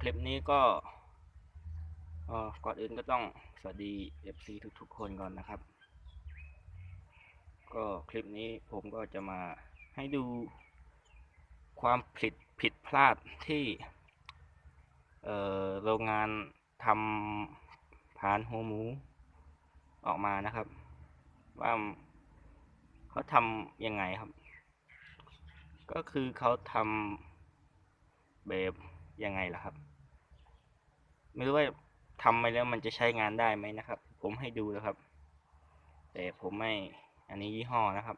คลิปนี้ก็ก่อนอื่นก็ต้องสวัสดี FC ทุกๆ คนก่อนนะครับ ก็คลิปนี้ผมก็จะมาให้ดูความผิดผิดพลาดที่โรงงานทำผานหัวหมูออกมานะครับ ว่าเขาทำยังไงครับ ก็คือเขาทำแบบ ยังไงล่ะครับ ไม่รู้ว่าทำไปแล้วมันจะใช้งานได้ไหมนะครับ ผมให้ดูแล้วครับ แต่ผมไม่อันนี้ยี่ห้อนะครับ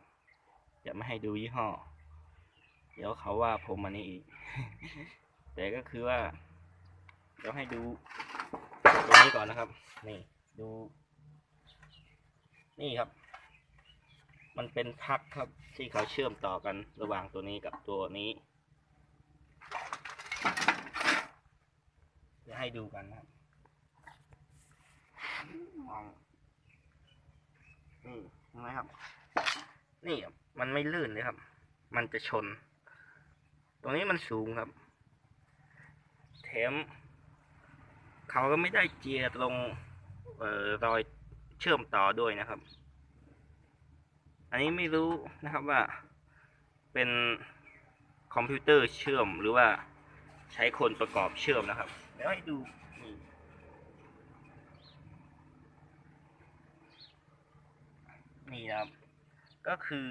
จะไม่ให้ดูยี่ห้อ เดี๋ยวเขาว่าผมอันนี้อีก แต่ก็คือว่าเดี๋ยวให้ดูตรงนี้ก่อนนะครับ นี่ดู นี่ครับ มันเป็นพักครับที่เขาเชื่อมต่อกันระหว่างตัวนี้กับตัวนี้ จะให้ดูกันนะครับมองนี่เห็นไหมครับ นี่มันไม่ลื่นเลยครับ มันจะชน ตรงนี้มันสูงครับ แถม เขาก็ไม่ได้เจียตรงเอ่อรอยเชื่อมต่อด้วยนะครับ อันนี้ไม่รู้นะครับว่า เป็นคอมพิวเตอร์เชื่อมหรือว่าใช้คนประกอบเชื่อมนะครับ ดี๋ยวให้ดูนี่นี่นะครับ ก็คือ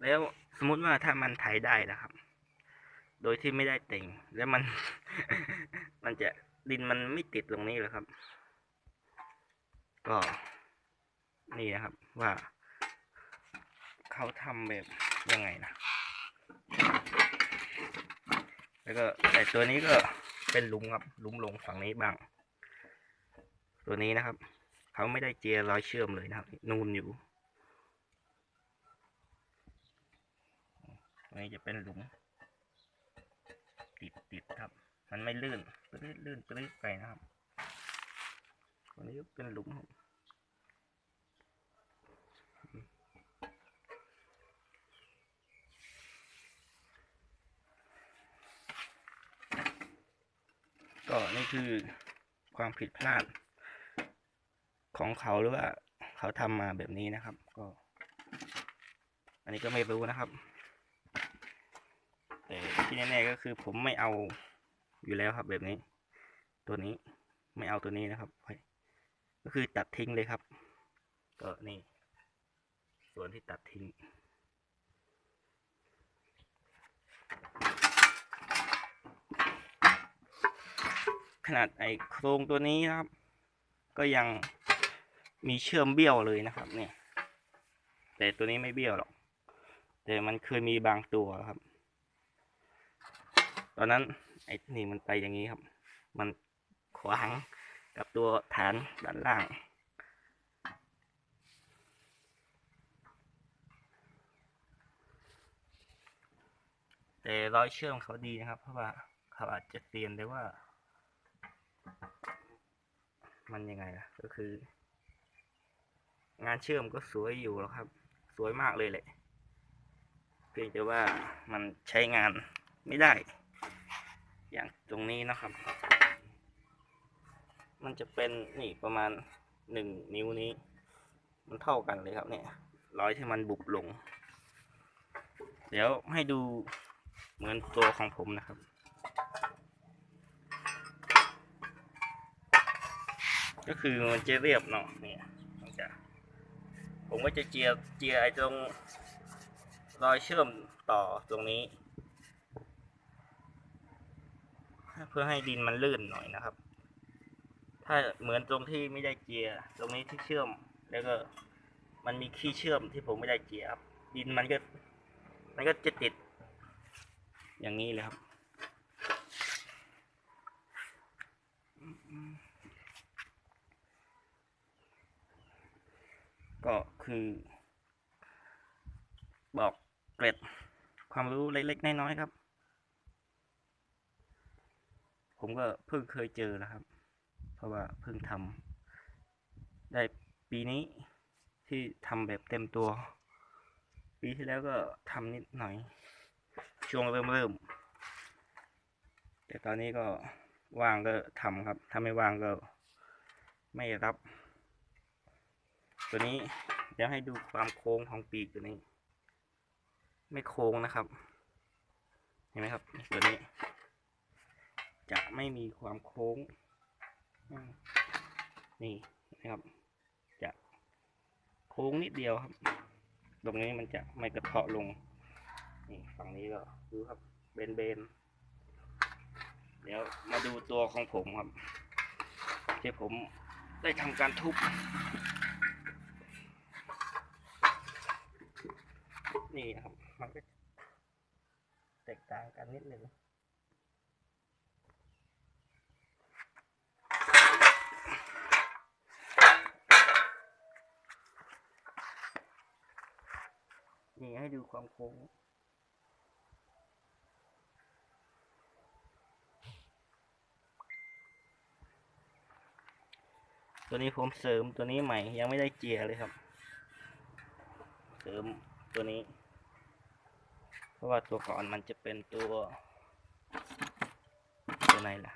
แล้วสมมติว่าถ้ามันไถได้นะครับ โดยที่ไม่ได้แต่ง แล้วมัน มันจะดินมันไม่ติดตรงนี้เลยครับ ก็นี่นะครับ ว่า เขาทำแบบยังไงนะ แล้วก็แต่ตัวนี้ก็เป็นลุมครับลุมลงฝั่งนี้บ้าง ตัวนี้นะครับ เขาไม่ได้เจียร์รอยเชื่อมเลยนะครับ นูนอยู่ตรงนี้จะเป็นหลุม ติดติดครับ มันไม่ลื่นลื้ดลื่นปลื้ดไปนะครับตัวนี้เป็นหลุมครับ ก็นี่คือความผิดพลาด ของเขาหรือว่า เขาทำมาแบบนี้นะครับ ก็ อันนี้ก็ไม่รู้นะครับ แต่ที่แน่ๆก็คือผมไม่เอาอยู่แล้วครับ แบบนี้ ตัวนี้ไม่เอาตัวนี้นะครับ ก็คือตัดทิ้งเลยครับ ก็นี่ ส่วนที่ตัดทิ้ง ขนาดไอโครงตัวนี้นะครับ ก็ยังมีเชื่อมเบี้ยวเลยนะครับเนี่ยแต่ตัวนี้ไม่เบี้ยวหรอก แต่มันเคยมีบางตัวครับ ตอนนั้นไอ้นี่มันไปอย่างนี้ครับ มันขวางกับตัวฐานด้านล่าง แต่รอยเชื่อมเขาดีนะครับ เพราะว่าเขาอาจจะเตียนได้ว่า มันยังไงล่ะ ก็คือ งานเชื่อมก็สวยอยู่แล้วครับ สวยมากเลยแหละ เพียงแต่ว่ามันใช้งานไม่ได้ อย่างตรงนี้นะครับ มันจะเป็นนี่ประมาณหนึ่งนิ้วนี้ มันเท่ากันเลยครับเนี่ยรอยที่มันบุบลง เดี๋ยวให้ดูเหมือนตัวของผมนะครับ ก็คือมันจะเรียบเนาะเนี่ยผมก็จะเจียเจียไอ้ตรงรอยเชื่อมต่อตรงนี้ เพื่อให้ดินมันลื่นหน่อยนะครับ ถ้าเหมือนตรงที่ไม่ได้เจีย ตรงนี้ที่เชื่อม แล้วก็มันมีขี้เชื่อมที่ผมไม่ได้เจียครับ ดินมันก็ มันก็จะติด อย่างนี้เลยครับ ก็คือ บอกเกร็ดความรู้เล็กๆน้อยๆครับ ผมก็เพิ่งเคยเจอนะครับ เพราะว่าเพิ่งทำได้ปีนี้ที่ทำแบบเต็มตัว ปีที่แล้วก็ทำนิดหน่อย ช่วงเริ่มเริ่มแต่ตอนนี้ก็ว่างก็ทำครับ ถ้าไม่ว่างก็ไม่รับ ตัวนี้เดี๋ยวให้ดูความโค้งของปีกตัวนี้ ไม่โค้งนะครับ เห็นไหมครับตัวนี้ จะไม่มีความโค้ง นี่นะครับ จะโค้งนิดเดียวครับ ตรงนี้มันจะไม่กระเทาะลง นี่ฝั่งนี้ก็ดูครับเบนเบนเดี๋ยวมาดูตัวของผมครับที่ผมได้ทำการทุบ นี่นะครับ มันก็แตกต่างกันนิดหนึ่งนี่ให้ดูความโค้งตัวนี้ผมเสริมตัวนี้ใหม่ยังไม่ได้เจียเลยครับ เสริมตัวนี้ เพราะว่าตัวก่อนมันจะเป็นตัวตัวไหนล่ะ